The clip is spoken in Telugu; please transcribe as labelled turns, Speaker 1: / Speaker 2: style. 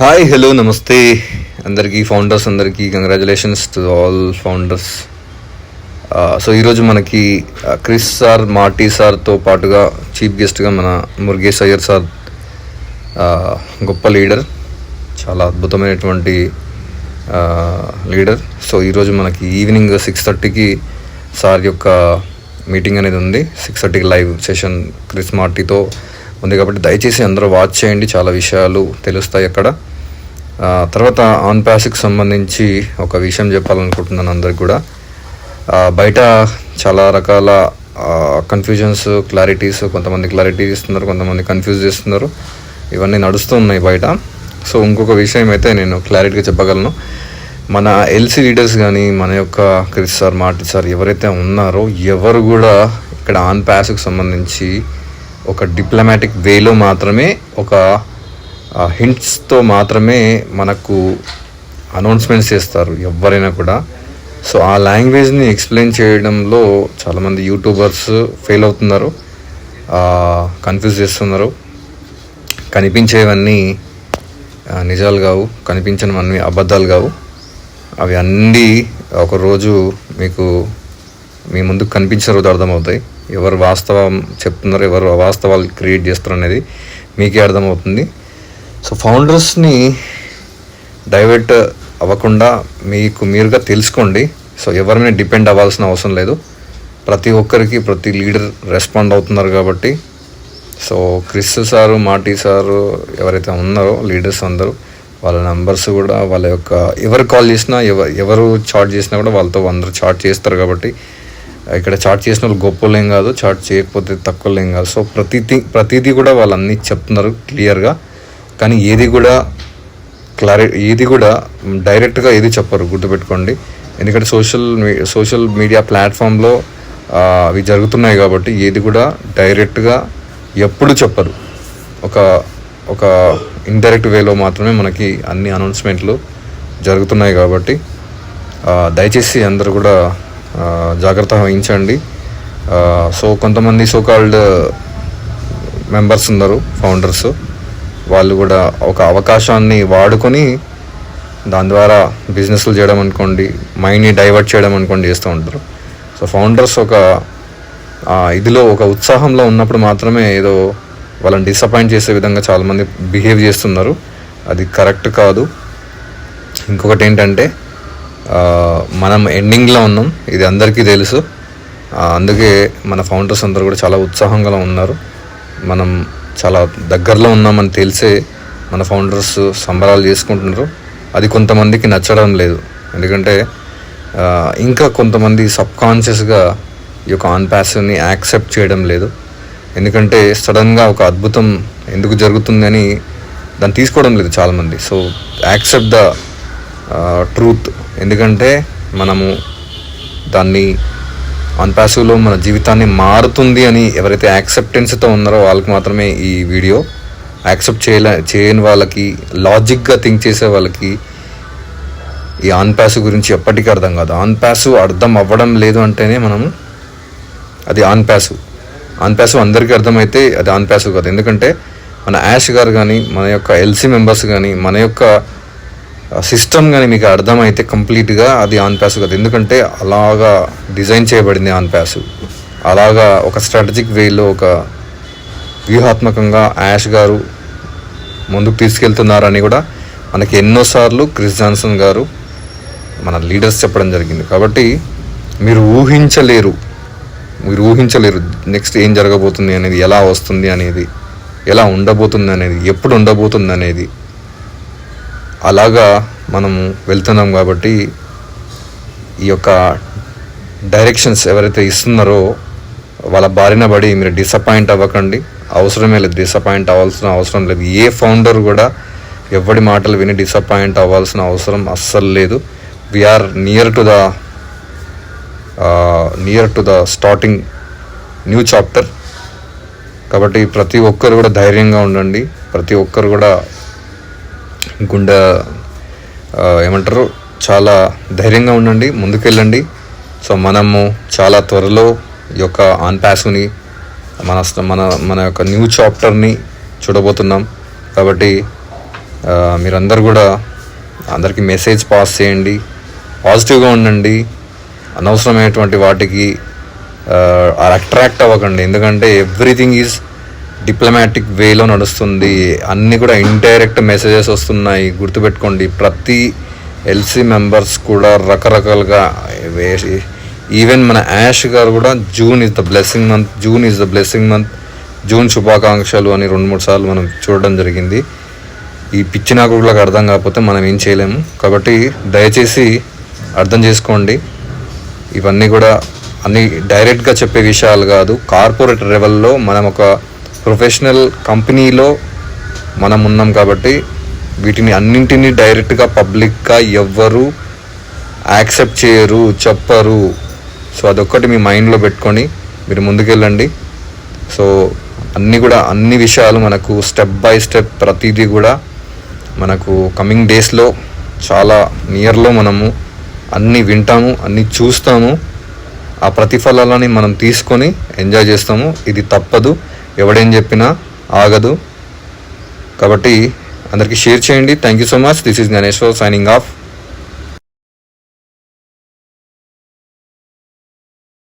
Speaker 1: హాయ్ హలో నమస్తే అందరికీ ఫౌండర్స్ అందరికీ congratulations to all founders so ఈరోజు మనకి క్రిస్ సార్ మార్టీ సార్తో పాటుగా చీఫ్ గెస్ట్గా మన మురుగేష్ అయ్యర్ సార్ uh, గొప్ప లీడర్ చాలా అద్భుతమైనటువంటి uh, లీడర్ సో ఈరోజు మనకి ఈవినింగ్ సిక్స్ థర్టీకి సార్ యొక్క మీటింగ్ అనేది ఉంది. సిక్స్ థర్టీకి లైవ్ సెషన్ క్రిస్ మార్టీతో ఉంది. కాబట్టి దయచేసి అందరూ వాచ్ చేయండి. చాలా విషయాలు తెలుస్తాయి అక్కడ. తర్వాత ఆన్ ప్యాస్కి సంబంధించి ఒక విషయం చెప్పాలనుకుంటున్నాను అందరికి కూడా. బయట చాలా రకాల కన్ఫ్యూజన్స్ క్లారిటీస్ కొంతమంది క్లారిటీ ఇస్తున్నారు కొంతమంది కన్ఫ్యూజ్ చేస్తున్నారు. ఇవన్నీ నడుస్తూ ఉన్నాయి బయట. సో ఇంకొక విషయం అయితే నేను క్లారిటీగా చెప్పగలను. మన ఎల్సీ లీడర్స్ కానీ మన యొక్క క్రిస్ సార్ మార్టి సార్ ఎవరైతే ఉన్నారో ఎవరు కూడా ఇక్కడ ఆన్ ప్యాస్కి సంబంధించి ఒక డిప్లొమాటిక్ వేలో మాత్రమే ఒక హింట్స్తో మాత్రమే మనకు అనౌన్స్మెంట్స్ చేస్తారు ఎవరైనా కూడా. సో ఆ లాంగ్వేజ్ని ఎక్స్ప్లెయిన్ చేయడంలో చాలామంది యూట్యూబర్స్ ఫెయిల్ అవుతున్నారు కన్ఫ్యూజ్ చేస్తున్నారు. కనిపించేవన్నీ నిజాలు కావు కనిపించినవన్నీ అబద్ధాలు కావు. అవి అన్నీ ఒకరోజు మీకు మీ ముందుకు కనిపించిన రోజు అర్థమవుతాయి. ఎవరు వాస్తవం చెప్తున్నారు ఎవరు వాస్తవాలు క్రియేట్ చేస్తారు అనేది మీకే అర్థమవుతుంది. సో ఫౌండర్స్ని డైవర్ట్ అవ్వకుండా మీకు మీరుగా తెలుసుకోండి. సో ఎవరి మీద డిపెండ్ అవ్వాల్సిన అవసరం లేదు. ప్రతి ఒక్కరికి ప్రతి లీడర్ రెస్పాండ్ అవుతున్నారు కాబట్టి. So Chris sir Matty sir ఎవరైతే ఉన్నారో లీడర్స్ అందరూ వాళ్ళ నంబర్స్ కూడా వాళ్ళ యొక్క ఎవరు కాల్ చేసినా ఎవరు ఎవరు చాట్ చేసినా కూడా వాళ్ళతో అందరూ చాట్ చేస్తారు కాబట్టి. ఇక్కడ చాట్ చేసిన వాళ్ళు గొప్పలేం కాదు చాట్ చేయకపోతే తక్కువ కాదు. సో ప్రతిదీ ప్రతిదీ కూడా వాళ్ళు అన్నీ చెప్తున్నారు క్లియర్గా కానీ ఏది కూడా క్లారి ఏది కూడా డైరెక్ట్గా ఏది చెప్పరు గుర్తుపెట్టుకోండి. ఎందుకంటే సోషల్ మీ సోషల్ మీడియా ప్లాట్ఫామ్లో అవి జరుగుతున్నాయి కాబట్టి ఏది కూడా డైరెక్ట్గా ఎప్పుడు చెప్పరు. ఒక ఒక ఇండైరెక్ట్ వేలో మాత్రమే మనకి అన్ని అనౌన్స్మెంట్లు జరుగుతున్నాయి కాబట్టి దయచేసి అందరూ కూడా జాగ్రత్త వహించండి. సో కొంతమంది సో కాల్డ్ మెంబర్స్ ఉన్నారు ఫౌండర్స్ వాళ్ళు కూడా ఒక అవకాశాన్ని వాడుకొని దాని ద్వారా బిజినెస్లు చేయడం అనుకోండి మైండ్ని డైవర్ట్ చేయడం అనుకోండి చేస్తూ ఉంటారు. సో ఫౌండర్స్ ఒక ఇదిలో ఒక ఉత్సాహంలో ఉన్నప్పుడు మాత్రమే ఏదో వాళ్ళని డిసప్పాయింట్ చేసే విధంగా చాలామంది బిహేవ్ చేస్తున్నారు. అది కరెక్ట్ కాదు. ఇంకొకటి ఏంటంటే మనం ఎండింగ్లో ఉన్నాం. ఇది అందరికీ తెలుసు. అందుకే మన ఫౌండర్స్ అందరూ కూడా చాలా ఉత్సాహంగా ఉన్నారు. మనం చాలా దగ్గరలో ఉన్నామని తెలిసే మన ఫౌండర్స్ సంబరాలు చేసుకుంటున్నారు. అది కొంతమందికి నచ్చడం లేదు. ఎందుకంటే ఇంకా కొంతమంది సబ్కాన్షియస్గా ఈ యొక్క ఆన్ ప్యాసివ్ని యాక్సెప్ట్ చేయడం లేదు. ఎందుకంటే సడన్గా ఒక అద్భుతం ఎందుకు జరుగుతుందని దాన్ని తీసుకోవడం లేదు చాలామంది. So accept the truth. ఎందుకంటే మనము దాన్ని ఆన్ ప్యాసివ్లో మన జీవితాన్ని మారుతుంది అని ఎవరైతే యాక్సెప్టెన్స్తో ఉన్నారో వాళ్ళకి మాత్రమే ఈ వీడియో యాక్సెప్ట్ చేయలే చేయని వాళ్ళకి లాజిక్గా థింక్ చేసే వాళ్ళకి ఈ ఆన్ ప్యాసివ్ గురించి ఎప్పటికీ అర్థం కాదు. ఆన్ ప్యాసివ్ అర్థం అవ్వడం లేదు అంటేనే మనము అది ఆన్ ప్యాసివ్ ఆన్ ప్యాసివ్ అందరికీ అర్థమైతే అది ఆన్ ప్యాసివ్ కాదు. ఎందుకంటే మన యాష్ గారు కానీ మన యొక్క ఎల్సీ మెంబర్స్ కానీ మన యొక్క సిస్టమ్ కానీ మీకు అర్థమైతే కంప్లీట్గా అది ఆన్ ప్యాస్ కదా. ఎందుకంటే అలాగా డిజైన్ చేయబడింది ఆన్ ప్యాస్. అలాగా ఒక స్ట్రాటజిక్ వేలో ఒక వ్యూహాత్మకంగా యాష్ గారు ముందుకు తీసుకెళ్తున్నారని కూడా మనకి ఎన్నోసార్లు క్రిస్ జాన్సన్ గారు మన లీడర్స్ చెప్పడం జరిగింది. కాబట్టి మీరు ఊహించలేరు. మీరు ఊహించలేరు నెక్స్ట్ ఏం జరగబోతుంది అనేది ఎలా వస్తుంది అనేది ఎలా ఉండబోతుంది అనేది ఎప్పుడు ఉండబోతుంది అనేది. అలాగా మనము వెళ్తున్నాం కాబట్టి ఈ యొక్క డైరెక్షన్స్ ఎవరైతే ఇస్తున్నారో వాళ్ళ బారిన పడి మీరు డిసప్పాయింట్ అవ్వకండి. అవసరమే లేదు డిసప్పాయింట్ అవ్వాల్సిన అవసరం లేదు. ఏ ఫౌండర్ కూడా ఎవడి మాటలు విని డిసప్పాయింట్ అవ్వాల్సిన అవసరం అస్సలు లేదు. We're near to the near to the starting new chapter కాబట్టి ప్రతి ఒక్కరు కూడా ధైర్యంగా ఉండండి. ప్రతి ఒక్కరు కూడా గుండె ఏమంటారు చాలా ధైర్యంగా ఉండండి ముందుకెళ్ళండి. సో మనము చాలా త్వరలో ఈ యొక్క ఆన్ మన మన మన యొక్క న్యూ చాప్టర్ని చూడబోతున్నాం. కాబట్టి మీరందరూ కూడా అందరికీ మెసేజ్ పాస్ చేయండి పాజిటివ్గా ఉండండి. అనవసరమైనటువంటి వాటికి అట్రాక్ట్ అవ్వకండి. ఎందుకంటే ఎవ్రీథింగ్ ఈజ్ డిప్లొమాటిక్ వేలో నడుస్తుంది. అన్నీ కూడా ఇండైరెక్ట్ మెసేజెస్ వస్తున్నాయి. గుర్తుపెట్టుకోండి ప్రతి ఎల్సీ మెంబర్స్ కూడా రకరకాలుగా వేసి ఈవెన్ మన యాష్ గారు కూడా June is the blessing month June is the blessing month June శుభాకాంక్షలు అని రెండు మూడు సార్లు మనం చూడడం జరిగింది. ఈ పిచ్చి కూడా అర్థం కాకపోతే మనం ఏం చేయలేము. కాబట్టి దయచేసి అర్థం చేసుకోండి. ఇవన్నీ కూడా అన్ని డైరెక్ట్గా చెప్పే విషయాలు కాదు. కార్పొరేట్ లెవెల్లో మనం ఒక ప్రొఫెషనల్ కంపెనీలో మనం ఉన్నాం కాబట్టి వీటిని అన్నింటినీ డైరెక్ట్గా పబ్లిక్గా ఎవ్వరు యాక్సెప్ట్ చేయరు చెప్పరు. సో అదొక్కటి మీ మైండ్లో పెట్టుకొని మీరు ముందుకెళ్ళండి. సో అన్నీ కూడా అన్ని విషయాలు మనకు స్టెప్ బై స్టెప్ ప్రతిదీ కూడా మనకు కమింగ్ డేస్లో చాలా నియర్లో మనము అన్నీ వింటాము అన్నీ చూస్తాము. ఆ ప్రతిఫలాలని మనం తీసుకొని ఎంజాయ్ చేస్తాము. ఇది తప్పదు. ఎవడేం చెప్పినా ఆగదు. కాబట్టి అందరికీ షేర్ చేయండి. Thank you so much this is Ganeshwar signing off